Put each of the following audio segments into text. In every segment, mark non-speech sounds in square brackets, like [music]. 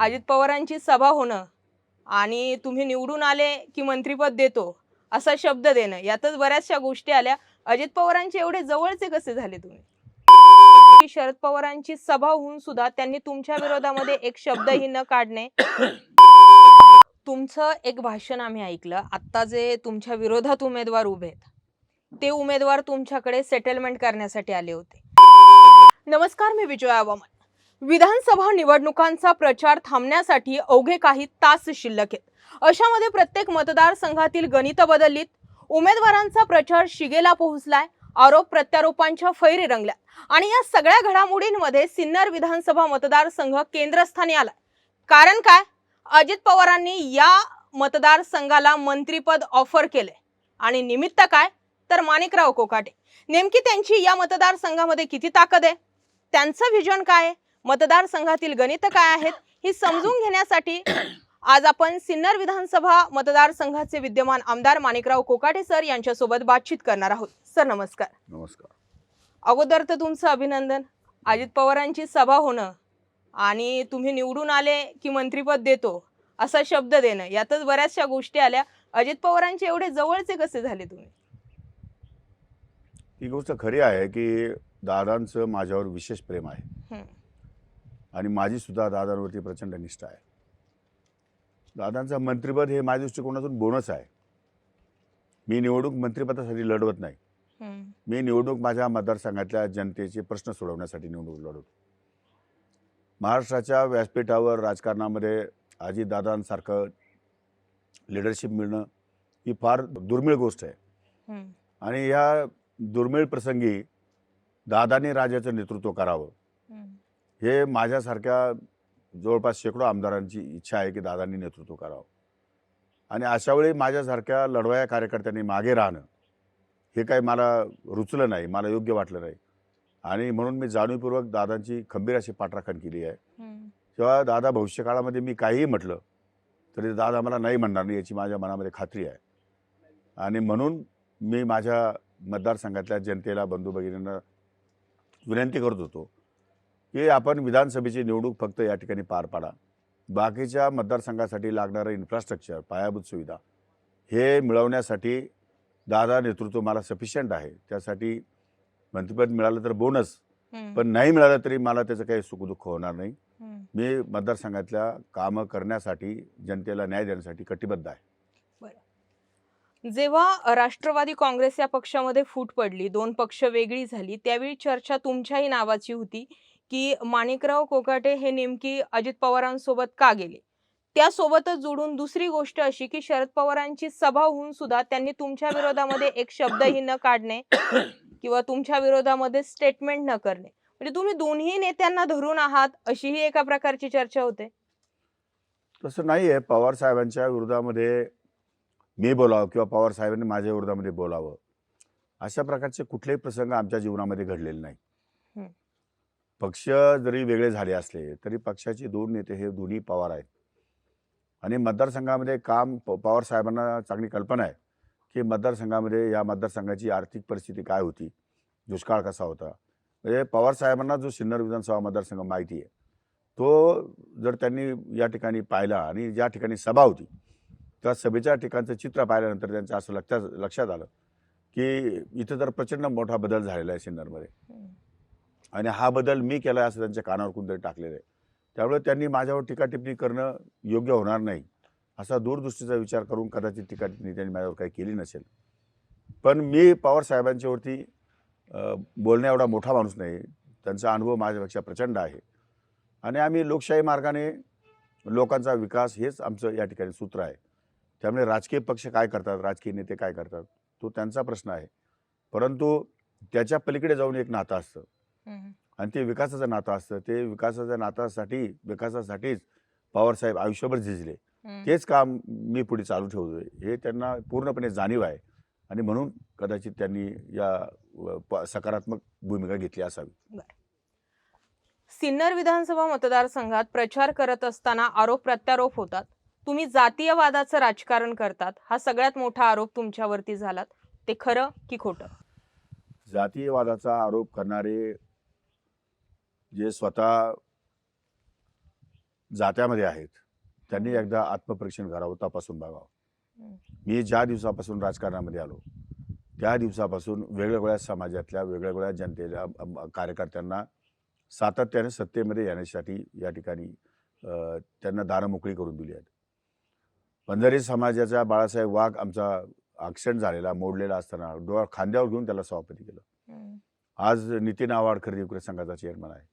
अजित पवारांची सभा होणं आणि तुम्ही निवडून आले की मंत्रीपद देतो असा शब्द देणं यातच बऱ्याचशा गोष्टी आल्या. अजित पवारांचे एवढे जवळचे कसे झाले तुम्ही? शरद पवारांची सभा होऊन सुद्धा त्यांनी तुमच्या विरोधामध्ये एक शब्दही न काढणे. तुमचं एक भाषण आम्ही ऐकलं. आत्ता जे तुमच्या विरोधात उमेदवार उभे आहेत ते उमेदवार तुमच्याकडे सेटलमेंट करण्यासाठी आले होते. नमस्कार मी विजय आवामन. विधानसभा निवडणुकांचा प्रचार थांबण्यासाठी अवघे काही तास शिल्लक आहेत. अशामध्ये प्रत्येक मतदारसंघातील गणित बदललीत. उमेदवारांचा प्रचार शिगेला पोहोचलाय. आरोप प्रत्यारोपांच्या फैरी रंगल्या. आणि या सगळ्या घडामोडींमध्ये सिन्नर विधानसभा मतदारसंघ केंद्रस्थानी आला कारण काय? अजित पवारांनी या मतदारसंघाला मंत्रीपद ऑफर केले आणि निमित्त काय? तर माणिकराव कोकाटे. नेमकी त्यांची या मतदारसंघामध्ये किती ताकद आहे? त्यांचं व्हिजन काय आहे? मतदारसंघातील गणित काय आहेत ही समजून घेण्यासाठी आज आपण सिन्नर विधानसभा मतदारसंघाचे विद्यमान आमदार माणिकराव कोकाटे सर यांच्यासोबत बातचीत करणार आहोत. सर नमस्कार. नमस्कार. अगोदर तर तुमचं अभिनंदन. अजित पवारांची सभा होणं आणि तुम्ही निवडून आले की मंत्रीपद देतो असा शब्द देणं यातच बऱ्याचशा गोष्टी आल्या. अजित पवारांचे एवढे जवळचे कसे झाले तुम्ही? ही गोष्ट खरी आहे की दादांचं माझ्यावर विशेष प्रेम आहे. आणि माझी सुद्धा दादांवरती प्रचंड निष्ठा आहे दादांचं मंत्रिपद हे माझ्या दृष्टिकोनातून बोनस आहे मी निवडणूक मंत्रिपदासाठी लढवत नाही. मी निवडणूक माझ्या मतदारसंघातल्या जनतेचे प्रश्न सोडवण्यासाठी निवडणूक लढवतो महाराष्ट्राच्या व्यासपीठावर राजकारणामध्ये अजितदादांसारखं लिडरशिप मिळणं ही फार दुर्मिळ गोष्ट आहे. आणि ह्या दुर्मिळ प्रसंगी दादानी राज्याचं नेतृत्व करावं. हे माझ्यासारख्या जवळपास शेकडो आमदारांची इच्छा आहे की दादांनी नेतृत्व करावं. आणि अशावेळी माझ्यासारख्या लढवया कार्यकर्त्यांनी मागे राहणं हे काही मला रुचलं नाही मला योग्य वाटलं नाही. आणि म्हणून मी जाणीवपूर्वक दादांची खंबीर अशी पाठराखण केली आहे. तेव्हा दादा भविष्यकाळामध्ये मी काहीही म्हटलं तरी दादा मला नाही म्हणणार नाही याची माझ्या मनामध्ये खात्री आहे. आणि म्हणून मी माझ्या मतदारसंघातल्या जनतेला बंधू भगिनींना विनंती करत होतो की आपण विधानसभेची निवडणूक फक्त या ठिकाणी पार पाडा. बाकीच्या मतदारसंघासाठी लागणारं इन्फ्रास्ट्रक्चर पायाभूत सुविधा हे मिळवण्यासाठी दादा नेतृत्व मला सफिशियंट आहे. त्यासाठी मंत्रिपद मिळालं तर बोनस. पण नाही मिळालं तरी मला त्याचं काही सुखदुःख होणार नाही. मी मतदारसंघातल्या कामं करण्यासाठी जनतेला न्याय देण्यासाठी कटिबद्ध आहे. जेव्हा राष्ट्रवादी काँग्रेस या पक्षामध्ये फूट पडली दोन पक्ष वेगळी झाली त्यावेळी चर्चा तुमच्याही नावाची होती. की माणिकराव कोकाटे हे नेमकी अजित पवारांसोबत का गेले? त्यासोबतच जोडून दुसरी गोष्ट अशी की शरद पवारांची सभा होऊन सुद्धा त्यांनी तुमच्या विरोधामध्ये एक शब्दही न काढणे किंवा तुमच्या विरोधामध्ये स्टेटमेंट न करणे. म्हणजे तुम्ही दोन्ही नेत्यांना धरून आहात अशीही एका प्रकारची चर्चा होते. तसं नाही आहे पवार साहेबांच्या विरोधामध्ये मी बोलावं किंवा पवार साहेबांनी माझ्या विरोधामध्ये बोलावं. अशा प्रकारचे कुठलेही प्रसंग आमच्या जीवनामध्ये घडलेले नाही पक्ष जरी वेगळे झाले असले तरी पक्षाचे दोन नेते हे दोन्ही पवार आहेत. आणि मतदारसंघामध्ये काम प- पवार साहेबांना चांगली कल्पना आहे की मतदारसंघामध्ये या मतदारसंघाची आर्थिक परिस्थिती काय होती दुष्काळ कसा होता. म्हणजे पवार साहेबांना जो सिन्नर विधानसभा मतदारसंघ माहिती आहे तो जर त्यांनी या ठिकाणी पाहिला आणि ज्या ठिकाणी सभा होती त्या सभेच्या ठिकाणचं चित्र पाहिल्यानंतर त्यांचं असं लक्षात लक्षात आलं की इथं तर प्रचंड मोठा बदल झालेला आहे सिन्नरमध्ये. आणि हा बदल मी केला असं त्यांच्या कानावर कोणतरी टाकलेलं आहे. त्यामुळे त्यांनी माझ्यावर टीका टिप्पणी करणं योग्य होणार नाही असा दूरदृष्टीचा विचार करून कदाचित टीका टिप्पणी त्यांनी माझ्यावर काही केली नसेल. पण मी पवार साहेबांच्यावरती बोलण्या एवढा मोठा माणूस नाही त्यांचा अनुभव माझ्यापेक्षा प्रचंड आहे. आणि आम्ही लोकशाही मार्गाने लोकांचा विकास हेच आमचं या ठिकाणी सूत्र आहे. त्यामुळे राजकीय पक्ष काय करतात राजकीय नेते काय करतात तो त्यांचा प्रश्न आहे. परंतु त्याच्या पलीकडे जाऊन एक नातं असतं. आणि ते विकासाचं नातं असतं. ते विकासाच्या नातासाठी विकासासाठीच पवारसाहेब आयुष्यभर झिजले. तेच काम मी पुढे चालू ठेवतोय. हे त्यांना पूर्णपणे जाणीव आहे. आणि म्हणून कदाचित त्यांनी या सकारात्मक भूमिका घेतली असावी. सिन्नर विधानसभा मतदारसंघात प्रचार करत असताना आरोप प्रत्यारोप होतात. तुम्ही जातीयवादाचं राजकारण करतात. हा सगळ्यात मोठा आरोप तुमच्यावरती झालात. ते खरं की खोटं? जातीयवादाचा आरोप करणारे जे स्वतः जात्यामध्ये आहेत त्यांनी. एकदा आत्मपरीक्षण करावं तपासून बघावं. मी ज्या दिवसापासून राजकारणामध्ये आलो त्या दिवसापासून वेगवेगळ्या समाजातल्या वेगवेगळ्या जनतेच्या कार्यकर्त्यांना सातत्याने सत्तेमध्ये येण्यासाठी या ठिकाणी त्यांना दारं मोकळी करून दिली आहेत पंजारी समाजाचा बाळासाहेब वाघ आमचा ॲक्सिडेंट झालेला मोडलेला असताना डोळा खांद्यावर घेऊन त्याला सभापती केलं. आज नितीन विक्री संघाचा चेअरमन आहे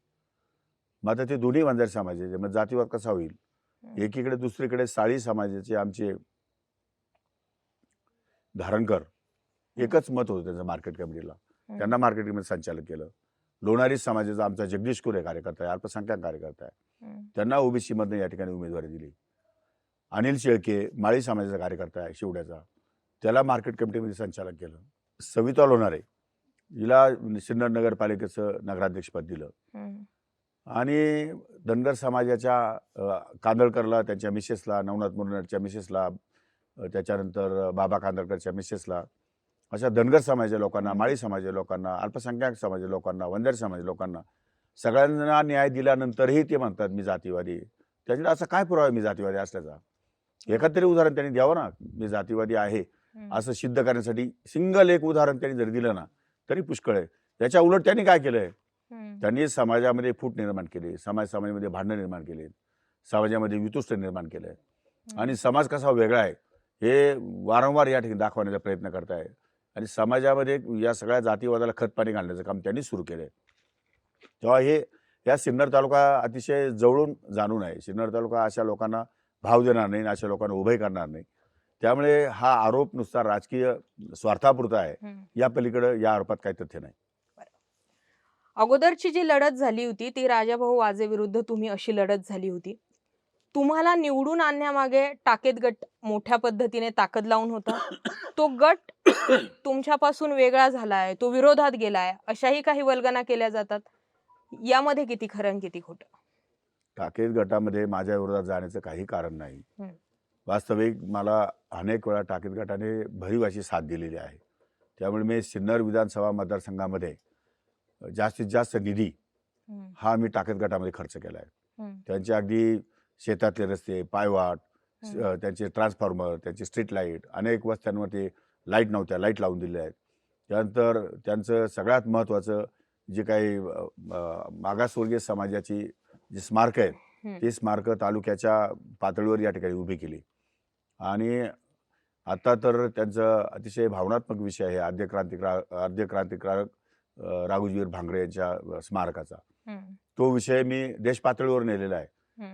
मग आता ते दोन्ही वंजारी समाजाचे मग जातीवाद कसा होईल. एकीकडे दुसरीकडे साळी समाजाचे आमचे धारणकर एकच मत होतं त्यांचं मार्केट कमिटीला. त्यांना मार्केट कमिटी संचालक केलं. लोणारी समाजाचा आमचा जगदीश कुरे कार्यकर्ता आहे अल्पसंख्याक कार्यकर्ता आहे. त्यांना ओबीसी मधनं या ठिकाणी उमेदवारी दिली. अनिल शेळके माळी समाजाचा कार्यकर्ता आहे शिवड्याचा त्याला मार्केट कमिटीमध्ये संचालक केलं. सविता लोणारे हिला सिन्नर नगरपालिकेचं नगराध्यक्षपद दिलं. आणि धनगर समाजाच्या कांदळकरला त्यांच्या मिसेसला नवनाथ मुरनरच्या मिसेसला त्याच्यानंतर बाबा कांदळकरच्या मिसेसला अशा धनगर समाजाच्या लोकांना. माळी समाजाच्या लोकांना अल्पसंख्याक समाजाच्या लोकांना वंजारी समाजाच्या लोकांना सगळ्यांना न्याय दिल्यानंतरही ते म्हणतात मी जातीवादी. त्याच्यात असं काय पुरावा आहे मी जातीवादी असल्याचा एखाद तरी उदाहरण त्यांनी द्यावं ना मी जातीवादी आहे. असं सिद्ध करण्यासाठी सिंगल एक उदाहरण त्यांनी जरी दिलं ना तरी पुष्कळ आहे याच्या उलट त्यांनी काय केलंय. त्यांनी समाजामध्ये फूट निर्माण केली समाज समाजामध्ये भांडणं निर्माण केली समाजामध्ये वितुष्ट निर्माण केलंय. आणि समाज कसा वेगळा आहे हे वारंवार या ठिकाणी दाखवण्याचा प्रयत्न करताय आणि समाजामध्ये या सगळ्या जातीवादाला खतपाणी घालण्याचं काम त्यांनी सुरू केलंय. तेव्हा हे या सिन्नर तालुका अतिशय जवळून जाणून आहे. सिन्नर तालुका अशा लोकांना भाव देणार नाही अशा लोकांना उभे करणार नाही. त्यामुळे हा आरोप नुसता राजकीय स्वार्थापुरता आहे. या पलीकडे या आरोपात काही तथ्य नाही. अगोदरची जी लढत झाली होती ती राजाभाऊ वाजे विरुद्ध तुम्ही अशी लढत झाली होती. तुम्हाला निवडून आणण्यामागे टाकेत गट मोठ्या पद्धतीने ताकद लावून होता. तो गट तुमच्यापासून वेगळा झालाय तो विरोधात गेलाय अशाही काही वल्गना केल्या जातात. यामध्ये किती खरं किती खोटं? टाकेत गटामध्ये माझ्या विरोधात जाण्याचं काही कारण नाही. वास्तविक मला अनेक वेळा टाकेत गटाने भरीव अशी साथ दिलेली आहे. त्यामुळे मी सिन्नर विधानसभा मतदारसंघामध्ये जास्तीत जास्त निधी हा मी टाकेत गटामध्ये खर्च केला आहे त्यांचे अगदी शेतातले रस्ते पायवाट त्यांचे ट्रान्सफॉर्मर त्यांची स्ट्रीट लाइट अनेक वस्त्यांवरती लाइट नव्हत्या लाइट लावून दिल्या आहेत. त्यानंतर त्यांचं सगळ्यात महत्त्वाचं जे काही मागासवर्गीय समाजाची जी स्मारकं आहेत. ती स्मारकं तालुक्याच्या पातळीवर या ठिकाणी उभी केली. आणि आता तर त्यांचं अतिशय भावनात्मक विषय आहे आद्य क्रांतिकार आद्य क्रांतिकारक राघोजीवीर भांगरे यांच्या स्मारकाचा. तो विषय मी देश पातळीवर नेलेला आहे.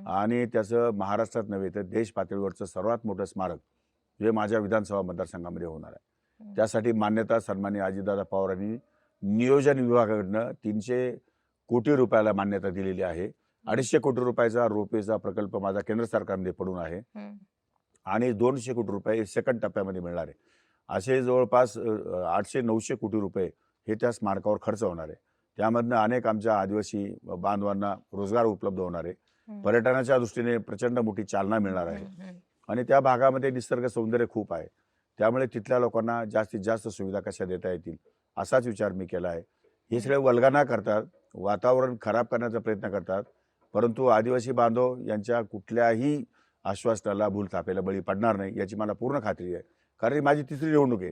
आणि त्याचं महाराष्ट्रात नव्हे तर देश पातळीवरचं सर्वात मोठं स्मारक हे माझ्या विधानसभा मतदारसंघामध्ये होणार आहे. त्यासाठी मान्यता सन्मान्य अजितदादा पवार यांनी नियोजन विभागाकडनं तीनशे कोटी रुपयाला मान्यता दिलेली आहे. अडीचशे कोटी रुपयाचा रोपेचा प्रकल्प माझा केंद्र सरकारमध्ये पडून आहे. आणि दोनशे कोटी रुपये सेकंड टप्प्यामध्ये मिळणार आहे. असे जवळपास आठशे नऊशे कोटी रुपये हे त्या स्मारकावर खर्च होणार आहे. त्यामधनं अनेक आमच्या आदिवासी बांधवांना रोजगार उपलब्ध होणार आहे. पर्यटनाच्या दृष्टीने प्रचंड मोठी चालना मिळणार आहे. आणि त्या भागामध्ये निसर्ग सौंदर्य खूप आहे. त्यामुळे तिथल्या लोकांना जास्तीत जास्त सुविधा कशा देता येतील असाच विचार मी केला आहे. हे सगळे वल्गना करतात वातावरण खराब करण्याचा प्रयत्न करतात परंतु आदिवासी बांधव यांच्या कुठल्याही आश्वासनाला भूल थापेला बळी पडणार नाही याची मला पूर्ण खात्री आहे. कारण ही माझी तिसरी निवडणूक आहे.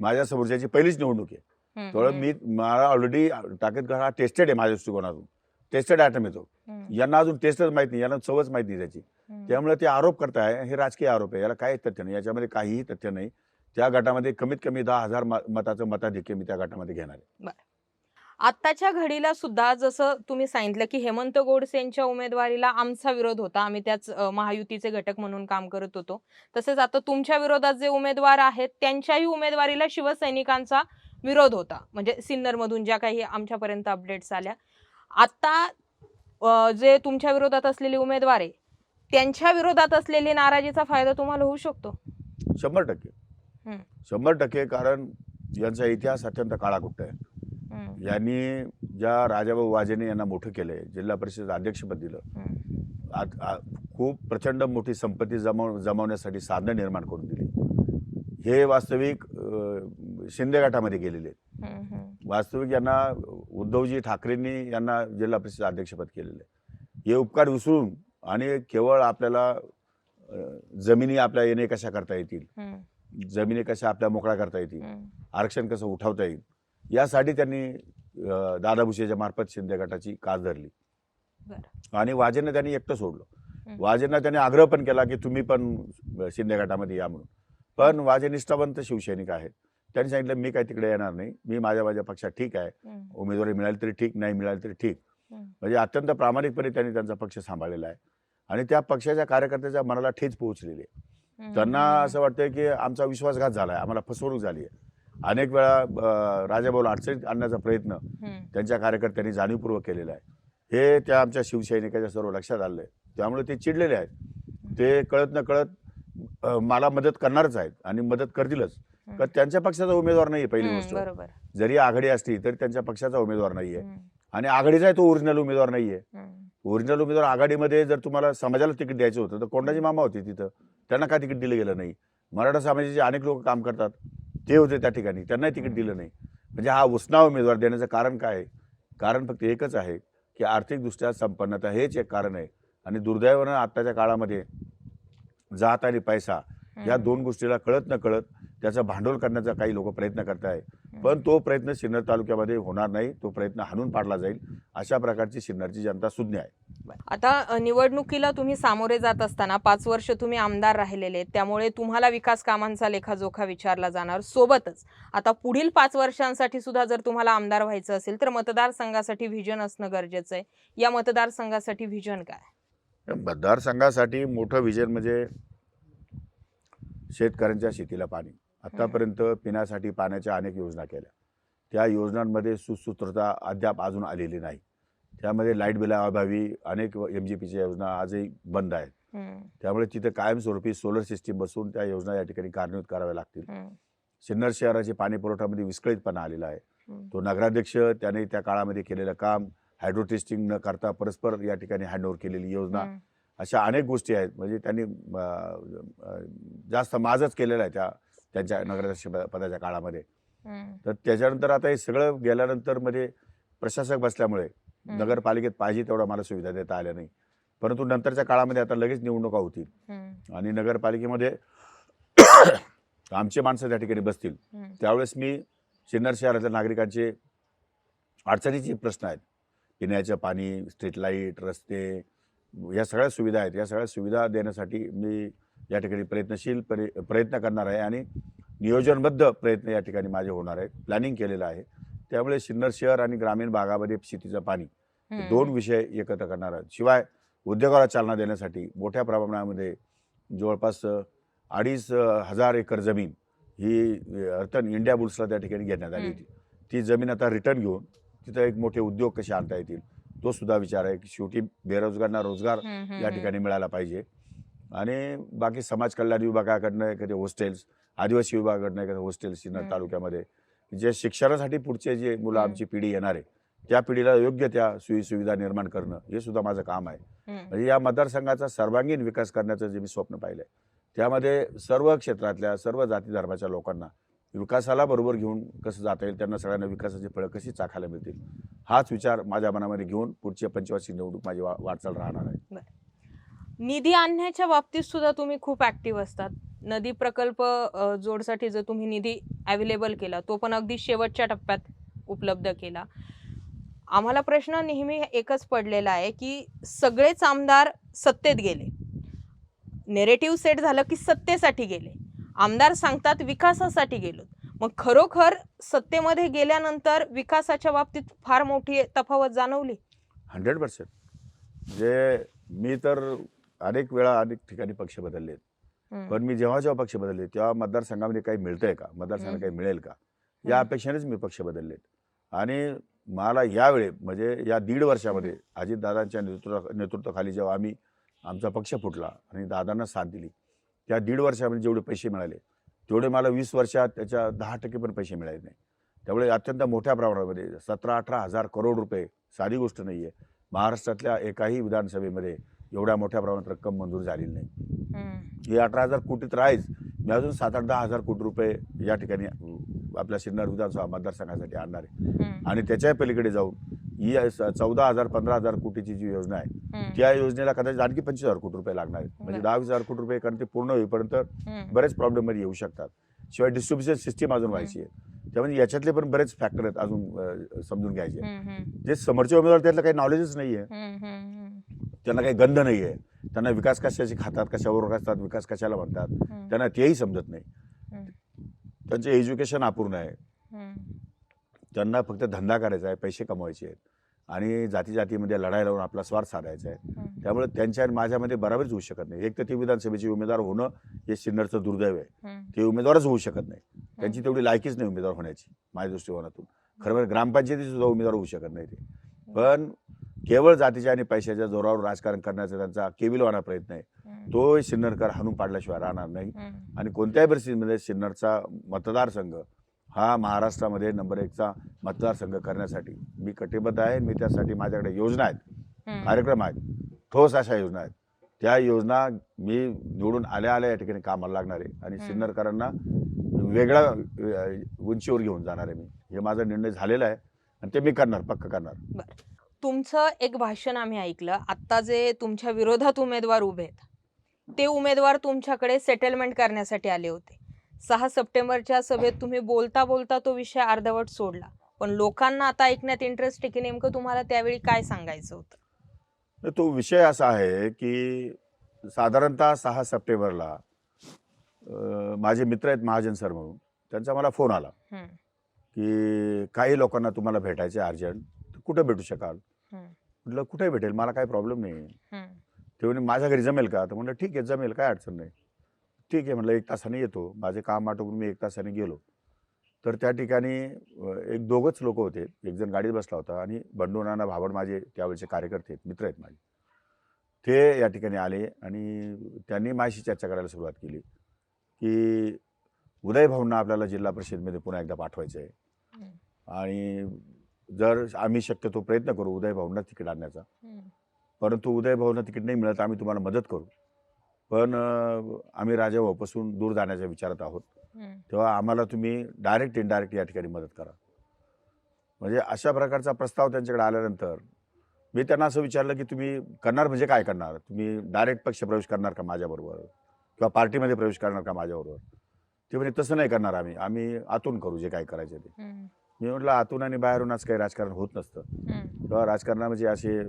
माझ्या समोरच्याची पहिलीच निवडणूक आहे. हम्म, मी मला ऑलरेडी टाकेत हा टेस्टेड आहे माझ्या दृष्टिकोनातून. टेस्टेड आयटम येतो यांना अजून टेस्टच माहीत नाही यांना चवच माहीत नाही त्याची. त्यामुळे ते आरोप करताय हे राजकीय आरोप आहे याला काही तथ्य नाही याच्यामध्ये काहीही तथ्य नाही. त्या गटामध्ये कमीत कमी दहा हजार मताचं मताधिक्य मी त्या गटामध्ये घेणार आहे. आत्ताच्या घडीला सुद्धा जसं तुम्ही सांगितलं की हेमंत गोडसेंच्या उमेदवारीला आमचा विरोध होता आम्ही त्याच महायुतीचे घटक म्हणून काम करत होतो. तसेच आता तुमच्या विरोधात जे उमेदवार आहेत त्यांच्याही उमेदवारीला शिवसैनिकांचा विरोध होता. म्हणजे सिन्नर मधून ज्या काही आमच्यापर्यंत अपडेट्स आल्या. आता अ, जे तुमच्या विरोधात असलेले उमेदवार आहे त्यांच्या विरोधात असलेली नाराजीचा फायदा तुम्हाला होऊ शकतो. शंभर टक्के. शंभर टक्के कारण यांचा इतिहास अत्यंत काळाकुट्ट आहे. यांनी ज्या राजाभाऊ वाजेने यांना मोठं केलंय जिल्हा परिषद अध्यक्षपद दिलं खूप प्रचंड मोठी संपत्ती जमव जमवण्यासाठी साधनं निर्माण करून दिली. हे वास्तविक शिंदे गटामध्ये गेलेले आहेत. वास्तविक यांना उद्धवजी ठाकरेंनी यांना जिल्हा परिषद अध्यक्षपद केलेलं आहे. हे उपकार विसरून आणि केवळ आपल्याला जमिनी आपल्या येणे कशा करता येतील? जमिनी कशा आपल्या मोकळ्या करता येतील? आरक्षण कसं उठवता येईल? यासाठी त्यांनी दादा भुसेच्या मार्फत शिंदे गटाची कास धरली. आणि वाजेंना त्यांनी एकटं सोडलं. वाजेंना त्यांनी आग्रह पण केला की तुम्ही पण शिंदे गटामध्ये या म्हणून. पण वाजे निष्ठावंत शिवसैनिक आहेत. त्यांनी सांगितलं मी काय तिकडे येणार नाही. मी माझ्या माझ्या पक्षात ठीक आहे. उमेदवारी मिळाली तरी ठीक नाही मिळाली तरी ठीक. म्हणजे अत्यंत प्रामाणिकपणे त्यांनी त्यांचा पक्ष सांभाळलेला आहे. आणि त्या पक्षाच्या कार्यकर्त्याच्या मनाला ठेच पोहोचलेली आहे. त्यांना असं वाटतंय की आमचा विश्वासघात झाला आहे आम्हाला फसवणूक झाली आहे. अनेक वेळा अं, राजाभाऊला अडचणीत आणण्याचा प्रयत्न त्यांच्या कार्यकर्त्यांनी जाणीवपूर्वक केलेला आहे. हे त्या आमच्या शिवसैनिकाच्या सर्व लक्षात आलं आहे त्यामुळे ते चिडलेले आहेत. ते कळत न कळत मला मदत करणारच आहेत आणि मदत करतीलच. कारण त्यांच्या पक्षाचा उमेदवार नाही पहिली गोष्ट. बरोबर. जरी आघाडी असली तरी त्यांच्या पक्षाचा उमेदवार नाही आहे हम्म, आणि आघाडीचा आहे तो ओरिजिनल उमेदवार नाही आहे हम्म, ओरिजिनल उमेदवार आघाडीमध्ये जर तुम्हाला समाजाला तिकीट द्यायचं होतं तर कोंडाजी मामा होते तिथं. त्यांना का तिकीट दिलं गेलं नाही. मराठा समाजाचे अनेक लोक काम करतात ते होते त्या ठिकाणी. त्यांनाही तिकीट दिलं नाही. म्हणजे हा उसना उमेदवार देण्याचं कारण काय आहे? कारण फक्त एकच आहे की आर्थिकदृष्ट्या संपन्नता हेच एक कारण आहे. आणि दुर्दैवानं आत्ताच्या काळामध्ये जात आणि पैसा या दोन गोष्टीला कळत न कळत त्याचं भांडवल करण्याचा काही लोक प्रयत्न करत आहे. पण तो प्रयत्न सिन्नर तालुक्यामध्ये होणार नाही. तो प्रयत्न हाणून पाडला जाईल. अशा प्रकारची सिन्नरची जनता सुज्ञ आहे. आता निवडणुकीला तुम्ही सामोरे जात असताना पाच वर्ष तुम्ही आमदार राहिलेले त्यामुळे तुम्हाला विकास कामांचा लेखाजोखा विचारला जाणार. सोबतच आता पुढील पाच वर्षांसाठी सुद्धा जर तुम्हाला आमदार व्हायचं असेल तर मतदारसंघासाठी व्हिजन असणं गरजेचं आहे. या मतदारसंघासाठी व्हिजन काय? मतदारसंघासाठी मोठं विजन म्हणजे शेतकऱ्यांच्या शेतीला पाणी. आतापर्यंत पिण्यासाठी पाण्याच्या अनेक योजना केल्या. त्या योजनांमध्ये सुसूत्रता अद्याप अजून आलेली नाही. त्यामध्ये लाइट बिलाअभावी अनेक एम जी पीच्या योजना आजही बंद आहेत. त्यामुळे तिथे कायमस्वरूपी सोलर सिस्टीम बसून त्या योजना या ठिकाणी कार्यान्वित कराव्या लागतील. सिन्नर शहराची पाणी पुरवठ्यामध्ये विस्कळीतपणा आलेला आहे. तो नगराध्यक्ष त्याने त्या काळामध्ये केलेलं काम हायड्रो टेस्टिंग न करता परस्पर या ठिकाणी हँडओव्हर केलेली योजना अशा अनेक गोष्टी आहेत. म्हणजे त्यांनी जास्त माझच केलेलं आहे त्या त्यांच्या नगराध्यक्ष पदाच्या काळामध्ये. तर त्याच्यानंतर आता हे सगळं गेल्यानंतरमध्ये प्रशासक बसल्यामुळे नगरपालिकेत पाहिजे तेवढा मला सुविधा देता आल्या नाही. परंतु नंतरच्या काळामध्ये आता लगेच निवडणुका होतील. आणि नगरपालिकेमध्ये [coughs] आमचे माणसं त्या ठिकाणी बसतील. त्यावेळेस मी सिन्नर शहरातल्या नागरिकांचे अडचणीचे प्रश्न आहेत. पिण्याचं पाणी स्ट्रीट लाइट रस्ते या सगळ्या सुविधा आहेत. या सगळ्या सुविधा देण्यासाठी मी या ठिकाणी प्रयत्नशील परि प्रयत्न करणार आहे आणि नियोजनबद्ध प्रयत्न या ठिकाणी माझे होणार आहेत. प्लॅनिंग केलेलं आहे. त्यामुळे सिन्नर शहर आणि ग्रामीण भागामध्ये शेतीचं पाणी दोन विषय एकत्र करणार आहेत. शिवाय उद्योगाला चालना देण्यासाठी मोठ्या प्रमाणामध्ये जवळपास अडीच हजार एकर जमीन ही अ, रतन इंडिया बुल्सला त्या ठिकाणी घेण्यात आली. होती. ती जमीन आता रिटर्न घेऊन तिथं एक मोठे उद्योग कसे आणता येतील तो सुद्धा विचार आहे की शेवटी बेरोजगारांना रोजगार या ठिकाणी मिळाला पाहिजे. आणि बाकी समाज कल्याण विभागाकडनं एखादे हॉस्टेल्स आदिवासी विभागाकडनं एखादे हॉस्टेल्स सिन्नर. तालुक्यामध्ये जे शिक्षणासाठी पुढचे जे मुलं. आमची पिढी येणार आहे त्या पिढीला योग्य त्या सोयी सुविधा निर्माण करणं हे सुद्धा माझं काम आहे म्हणजे या मतदारसंघाचा सर्वांगीण विकास करण्याचं जे मी स्वप्न पाहिलं आहे त्यामध्ये सर्व क्षेत्रातल्या सर्व जाती धर्माच्या लोकांना विकासाला बरोबर घेऊन कसं जाता येईल त्यांना सगळ्यांना विकासाची फळं कशी चाखायला मिळतील हाच विचार माझ्या मनामध्ये घेऊन पुढची पंचवार्षिक निवडणूक माझी वाटचाल राहणार आहे निधी आणण्याच्या बाबतीत सुद्धा तुम्ही खूप ऍक्टिव्ह असतात. नदी प्रकल्प जोडसाठी जर तुम्ही निधी अवेलेबल केला तो पण अगदी शेवटच्या टप्प्यात उपलब्ध केला. आम्हाला प्रश्न नेहमी एकच पडलेला आहे की सगळेच आमदार सत्तेत गेले. नेरेटिव्ह सेट झालं की सत्तेसाठी गेले. आमदार सांगतात विकासासाठी गेलो. मग खरोखर सत्तेमध्ये गेल्यानंतर विकासाच्या बाबतीत फार मोठी तफावत जाणवली? हंड्रेड पर्सेंट म्हणजे मी तर अनेक वेळा अनेक ठिकाणी पक्ष बदलले पण मी जेव्हा जेव्हा पक्ष बदलले तेव्हा मतदारसंघामध्ये काही मिळतंय का? मतदारसंघाला हम्म. काही मिळेल का? या. अपेक्षेनेच मी पक्ष बदललेत आणि मला यावेळी म्हणजे या दीड वर्षामध्ये अजितदादांच्या नेतृत्वा नेतृत्वाखाली जेव्हा आम्ही आमचा पक्ष फुटला आणि दादांना साथ दिली त्या दीड वर्षामध्ये जेवढे पैसे मिळाले तेवढे मला वीस वर्षात त्याच्या दहा टक्के पण पैसे मिळाले नाही. त्यामुळे अत्यंत मोठ्या प्रमाणामध्ये सतरा अठरा हजार करोड रुपये साधी गोष्ट नाही आहे महाराष्ट्रातल्या एकाही विधानसभेमध्ये एवढ्या मोठ्या प्रमाणात रक्कम मंजूर झालेली नाही. हे अठरा हजार कोटी तर आहेच. मी अजून सात आठ दहा हजार कोटी रुपये या ठिकाणी आपल्या सिन्नर विधानसभा मतदारसंघासाठी आणणार आहे. आणि त्याच्या पलीकडे जाऊन ही चौदा हजार पंधरा हजार कोटीची जी योजना आहे त्या योजनेला कदाचित आणखी पंचवीस हजार कोटी रुपये लागणार आहेत. म्हणजे. दहा वीस हजार कोटी रुपये कारण ते पूर्ण होईपर्यंत बरेच प्रॉब्लेममध्ये येऊ शकतात. शिवाय डिस्ट्रीब्युशन सिस्टीम अजून व्हायची आहे. त्यामुळे याच्यातले पण बरेच फॅक्टर आहेत अजून समजून घ्यायचे. जे समोरचे उमेदवार त्यातलं काही नॉलेजच नाही त्यांना काही गंध नाही आहे त्यांना विकास कशाचे खातात कशावर असतात विकास कशाला म्हणतात त्यांना तेही समजत नाही. त्यांचे एज्युकेशन अपूर्ण आहे. त्यांना फक्त धंदा करायचा आहे पैसे कमवायचे आहेत. आणि जाती जातीमध्ये लढाई लावून आपला स्वार्थ साधायचा आहे. त्यामुळे त्यांच्या आणि माझ्यामध्ये बराबरीच होऊ शकत नाही. एक तर ते विधानसभेचे उमेदवार होणं हे सिन्नरचं दुर्दैव आहे. ते उमेदवारच होऊ शकत नाही. त्यांची तेवढी लायकीच नाही उमेदवार होण्याची माझ्या दृष्टिकोनातून. खरं म्हणजे ग्रामपंचायती सुद्धा उमेदवार होऊ शकत नाही ते. पण केवळ जातीच्या आणि पैशाच्या जोरावर राजकारण करण्याचा त्यांचा केविलवाना प्रयत्न आहे. तो सिन्नरकर हाणून पाडल्याशिवाय राहणार नाही. आणि कोणत्याही परिस्थितीमध्ये सिन्नरचा मतदारसंघ हा महाराष्ट्रामध्ये नंबर एकचा मतदारसंघ करण्यासाठी मी कटिबद्ध आहे. मी त्यासाठी माझ्याकडे योजना आहेत. कार्यक्रम आहेत. ठोस अशा योजना आहेत. त्या योजना मी निवडून आल्या आल्या या ठिकाणी कामाला लागणार आहे. आणि. सिन्नरकरांना वेगळ्या उंचीवर घेऊन जाणार आहे मी. हे माझा निर्णय झालेला आहे. आणि ते मी करणार पक्क करणार. तुमचं एक भाषण आम्ही ऐकलं. आता जे तुमच्या विरोधात उमेदवार उभे आहेत ते उमेदवार तुमच्याकडे सेटलमेंट करण्यासाठी आले होते. सहा सप्टेंबरच्या सभेत तुम्ही बोलता बोलता तो विषय अर्धवट सोडला. पण लोकांना आता ऐकण्यात इंटरेस्ट आहे की नेमकं तुम्हाला त्यावेळी काय सांगायचं होतं? तो विषय असा आहे की साधारणतः सहा सप्टेंबरला माझे मित्र आहेत महाजन सर म्हणून त्यांचा मला फोन आला की काही लोकांना तुम्हाला भेटायचे अर्जंट कुठं भेटू शकाल? म्हटलं कुठे भेटेल? मला काही प्रॉब्लेम नाही. ते म्हणे माझ्या घरी जमेल का? तर म्हणलं ठीक आहे जमेल काय अडचण नाही. ठीक आहे म्हटलं एक तासाने येतो. माझे काम आटोपून मी एक तासाने गेलो. तर त्या ठिकाणी एक दोघंच लोक होते. एक जण गाडीत बसला होता आणि बंडू नाना भाबड माझे त्यावेळेचे कार्यकर्ते आहेत मित्र आहेत माझे. ते या ठिकाणी आले आणि त्यांनी माझी चर्चा करायला सुरुवात केली की उदय भाऊंना आपल्याला जिल्हा परिषदेमध्ये पुन्हा एकदा पाठवायचं आहे आणि जर आम्ही शक्यतो प्रयत्न करू उदय भाऊंना तिकीट आणण्याचा. परंतु उदय भाऊंना तिकीट नाही मिळत आम्ही तुम्हाला मदत करू. पण आम्ही राजाभाऊपासून दूर जाण्याच्या विचारात आहोत. तेव्हा आम्हाला तुम्ही डायरेक्ट इनडायरेक्ट या ठिकाणी मदत करा. म्हणजे अशा प्रकारचा प्रस्ताव त्यांच्याकडे आल्यानंतर मी त्यांना असं विचारलं की तुम्ही करणार म्हणजे काय करणार? तुम्ही डायरेक्ट पक्षप्रवेश करणार का माझ्याबरोबर? किंवा पार्टीमध्ये प्रवेश करणार का माझ्याबरोबर? ते म्हणजे तसं नाही करणार आम्ही. आम्ही आतून करू जे काय करायचे ते. मी म्हटलं आतून आणि बाहेरून आज काही राजकारण होत नसतं. तेव्हा राजकारणामध्ये असे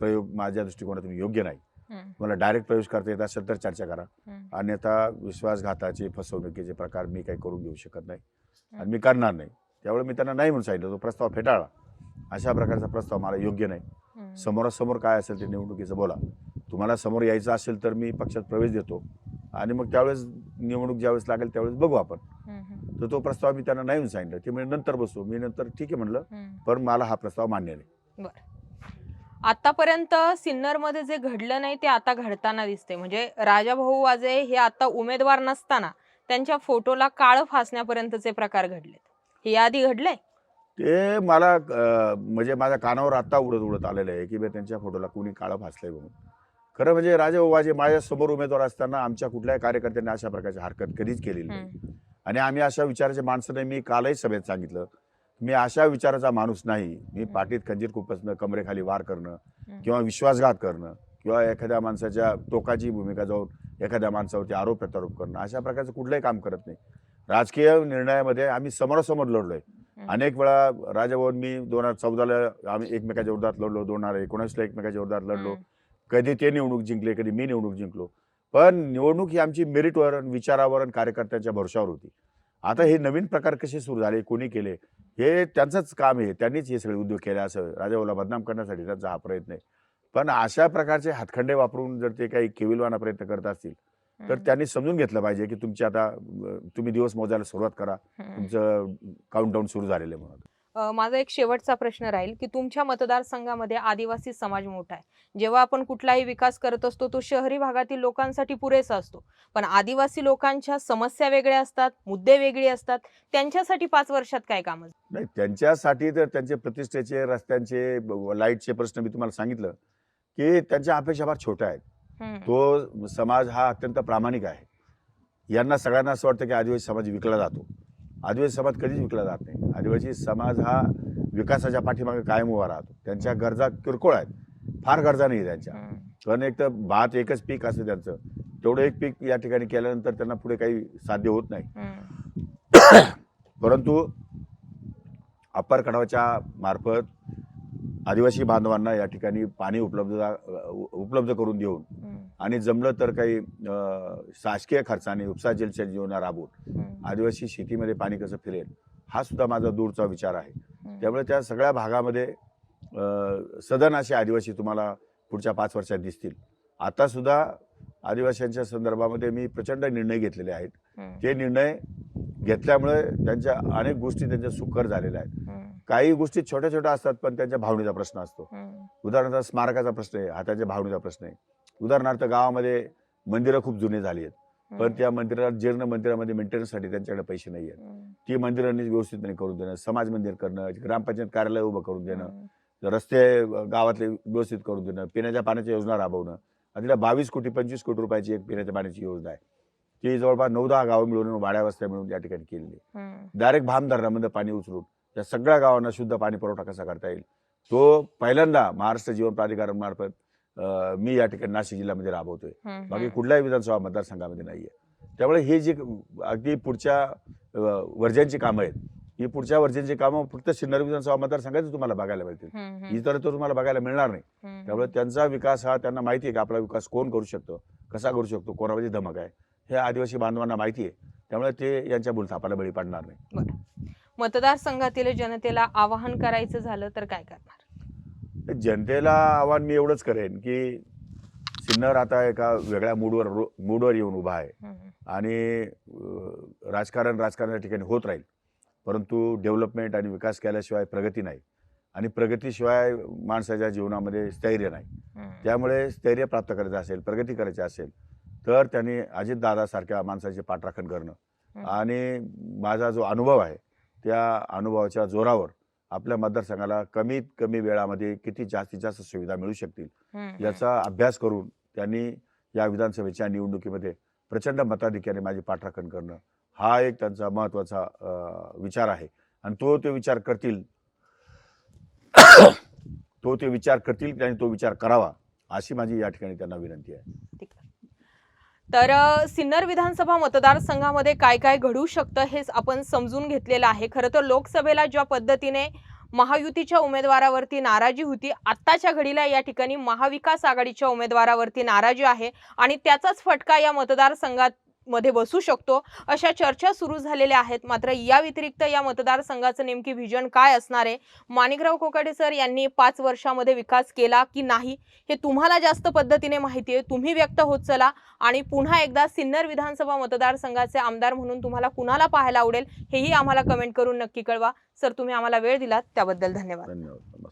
प्रयोग माझ्या दृष्टिकोनातून योग्य नाही. मला डायरेक्ट प्रवेश करता येत असेल तर चर्चा करा. अन्यथा विश्वासघाताचे फसवणुकीचे प्रकार मी काही करून घेऊ शकत नाही. आणि मी करणार नाही. त्यामुळे मी त्यांना नाही म्हणून सांगितलं तो प्रस्ताव फेटाळला अशा प्रकारचा प्रस्ताव मला योग्य नाही. समोरासमोर काय असेल ते निवडणुकीचं बोला. तुम्हाला समोर यायचं असेल तर मी पक्षात प्रवेश देतो. आणि मग त्यावेळेस निवडणूक ज्यावेळेस लागेल त्यावेळेस बघू आपण. तर तो प्रस्ताव मी त्यांना नाही सांगितलं. ते म्हणजे नंतर बसू. मी नंतर ठीक आहे म्हणलं. पण मला हा प्रस्ताव मान्य नाही. आतापर्यंत सिन्नरमध्ये जे घडलं नाही ते आता घडताना दिसते म्हणजे राजाभाऊ वाजे हे आता उमेदवार नसताना त्यांच्या फोटोला काळं फासण्यापर्यंतचे प्रकार घडलेत. हे याआधी घडलंय? ते मला म्हणजे माझ्या कानावर आत्ता उडत उडत आलेलं आहे की त्यांच्या फोटोला कोणी काळं फासलंय म्हणून. खरं म्हणजे राजे वाजे माझ्यासमोर उमेदवार असताना आमच्या कुठल्याही कार्यकर्त्यांनी अशा प्रकारची हरकत कधीच केलेली नाही. आणि आम्ही अशा विचाराचे माणसं नाही मी कालही सभेत सांगितलं मी अशा विचाराचा माणूस नाही. मी. पाठीत खंजीर खुपसणं कमरेखाली वार करणं. किंवा विश्वासघात करणं किंवा एखाद्या माणसाच्या टोकाची भूमिका जाऊन एखाद्या माणसावरती आरोप प्रत्यारोप करणं अशा प्रकारचं कुठलंही काम करत नाही. राजकीय निर्णयामध्ये आम्ही समोरासमोर लढलोय. अनेक वेळा राजाभाऊन मी दोन हजार चौदाला आम्ही एकमेकाच्या विरोधात लढलो दोन हजार एकोणीसला एकमेकाच्या विरोधात लढलो. कधी ते निवडणूक जिंकले कधी मी निवडणूक जिंकलो. पण निवडणूक ही आमची मेरिटवर आणि विचारावर आणि कार्यकर्त्यांच्या भरोशावर होती. आता हे नवीन प्रकार कसे सुरू झाले कोणी केले हे त्यांचंच काम आहे. त्यांनीच हे सगळे उद्योग केले असं राजाभाऊला बदनाम करण्यासाठी त्यांचा हा प्रयत्न आहे. पण अशा प्रकारचे हातखंडे वापरून जर ते काही केविलवाना प्रयत्न करत असतील तर त्यांनी समजून घेतलं पाहिजे की तुमची आता तुम्ही दिवस मोजायला सुरुवात करा. तुमचं काउंटडाऊन सुरू झालेलं आहे म्हणून. माझा एक शेवटचा प्रश्न राहील की तुमच्या मतदारसंघामध्ये आदिवासी समाज मोठा आहे. जेव्हा आपण कुठलाही विकास करत असतो तो शहरी भागातील लोकांसाठी पुरेसा असतो. पण आदिवासी लोकांच्या समस्या वेगळ्या असतात मुद्दे वेगळे असतात. त्यांच्यासाठी पाच वर्षात काय काम नाही त्यांच्यासाठी तर त्यांचे प्रतिष्ठेचे रस्त्यांचे लाईटचे प्रश्न मी तुम्हाला सांगितलं की त्यांच्या अपेक्षा फार छोट्या आहेत. तो समाज हा अत्यंत प्रामाणिक आहे. यांना सगळ्यांना असं वाटतं की आदिवासी समाज विकला जातो. आदिवासी समाज कधीच विकला जात नाही आदिवासी समाज हा विकासाच्या पाठीमागे कायम उभा राहतो त्यांच्या गरजा किरकोळ आहेत फार गरजा नाही त्यांच्या. कारण एक तर भात एकच पीक असतं त्यांचं तेवढं एक पीक या ठिकाणी केल्यानंतर त्यांना पुढे काही साध्य होत नाही. परंतु अप्पर कडावाच्या मार्फत आदिवासी बांधवांना या ठिकाणी पाणी उपलब्ध उपलब्ध करून देऊन. आणि जमलं तर काही शासकीय खर्चाने उपसा जलशय योजना राबवून. आदिवासी शेतीमध्ये पाणी कसं फिरेल हा सुद्धा माझा दूरचा विचार आहे. त्यामुळे त्या सगळ्या भागामध्ये अं, सदन असे आदिवासी तुम्हाला पुढच्या पाच वर्षात दिसतील आता सुद्धा आदिवासींच्या संदर्भामध्ये मी प्रचंड निर्णय घेतलेले आहेत. ते निर्णय घेतल्यामुळे त्यांच्या अनेक गोष्टी त्यांच्या सुकर झालेल्या आहेत. काही गोष्टी छोट्या छोट्या असतात पण त्यांच्या भावनेचा प्रश्न असतो. उदाहरणार्थ स्मारकाचा प्रश्न आहे हा त्यांच्या भावनेचा प्रश्न आहे उदाहरणार्थ गावामध्ये मंदिरं खूप जुनी झाली आहेत. पण त्या मंदिरात जीर्ण मंदिरामध्ये मेंटेनन्ससाठी त्यांच्याकडे पैसे नाही आहेत. ती मंदिरांनी व्यवस्थितपणे करून देणं समाज मंदिर करणं ग्रामपंचायत कार्यालय उभं करून देणं. रस्ते गावातले व्यवस्थित करून देणं पिण्याच्या पाण्याची योजना राबवणं. आणि तिला बावीस कोटी पंचवीस कोटी रुपयाची एक पिण्याच्या पाण्याची योजना आहे. ती जवळपास नऊ दहा गावं मिळून वाड्या वस्त्या मिळून या ठिकाणी केलेली. डायरेक्ट भाम धरणामध्ये पाणी उचलून या सगळ्या गावांना शुद्ध पाणी पुरवठा कसा करता येईल? तो पहिल्यांदा महाराष्ट्र जीवन प्राधिकरणामार्फत अं, मी या ठिकाणी नाशिक जिल्ह्यामध्ये राबवतोय. बाकी कुठल्याही विधानसभा मतदारसंघामध्ये नाहीये. त्यामुळे ही जी अगदी पुढच्या वर्ज्यांची कामं आहेत ही पुढच्या वर्ज्यांची कामं फक्त सिन्नर विधानसभा मतदारसंघाची तुम्हाला बघायला मिळतील. इतर तर तुम्हाला बघायला मिळणार नाही. त्यामुळे त्यांचा विकास हा त्यांना माहिती आहे की आपला विकास कोण करू शकतो कसा करू शकतो कोणामध्ये धमक आहे हे आदिवासी बांधवांना माहिती आहे. त्यामुळे ते यांच्या बुलथापाला बळी पडणार नाही. मतदारसंघातील जनतेला आवाहन करायचं झालं तर काय करणार? जनतेला आव्हान मी एवढंच करेन की सिन्नर आता एका वेगळ्या मूडवर मूडवर येऊन उभा आहे. आणि राजकारण राजकारण या ठिकाणी होत राहील परंतु डेव्हलपमेंट आणि विकास केल्याशिवाय प्रगती नाही आणि प्रगतीशिवाय माणसाच्या जीवनामध्ये स्थैर्य नाही. त्यामुळे स्थैर्य प्राप्त करायचं असेल प्रगती करायची असेल तर त्यांनी अजितदादासारख्या माणसाचे पाठराखण करणं. आणि माझा जो अनुभव आहे त्या अनुभवाच्या जोरावर आपल्या मतदारसंघाला कमीत कमी वेळामध्ये किती जास्तीत जास्त सुविधा मिळू शकतील. याचा अभ्यास करून त्यांनी या विधानसभेच्या निवडणुकीमध्ये प्रचंड मताधिक्याने माझी पाठराखण करणं हा एक त्यांचा महत्त्वाचा विचार आहे आणि तो ते विचार करतील [coughs] तो ते विचार करतील आणि तो विचार करावा अशी माझी या ठिकाणी त्यांना विनंती आहे. तर सिन्नर विधानसभा मतदारसंघामध्ये काय काय घडू शकतं हे आपण समजून घेतलेलं आहे. खरं तर लोकसभेला ज्या पद्धतीने महायुतीच्या उमेदवारावरती नाराजी होती आत्ताच्या घडीला या ठिकाणी महाविकास आघाडीच्या उमेदवारावरती नाराजी आहे आणि त्याचाच फटका या मतदारसंघात मध्ये बसू शकतो. अशा चर्चा सुरू झालेल्या आहेत. मात्र या व्यतिरिक्त या मतदारसंघाचं नेमकी व्हिजन काय असणार आहे? माणिकराव कोकाटे सर यांनी पाच वर्षामध्ये विकास केला की नाही? हे तुम्हाला जास्त पद्धतीने माहिती आहे. तुम्ही व्यक्त होत चला. आणि पुन्हा एकदा सिन्नर विधानसभा मतदारसंघाचे आमदार म्हणून तुम्हाला कुणाला पाहायला आवडेल हेही आम्हाला कमेंट करून नक्की कळवा. सर तुम्ही आम्हाला वेळ दिलात. त्याबद्दल धन्यवाद. धन्यवाद.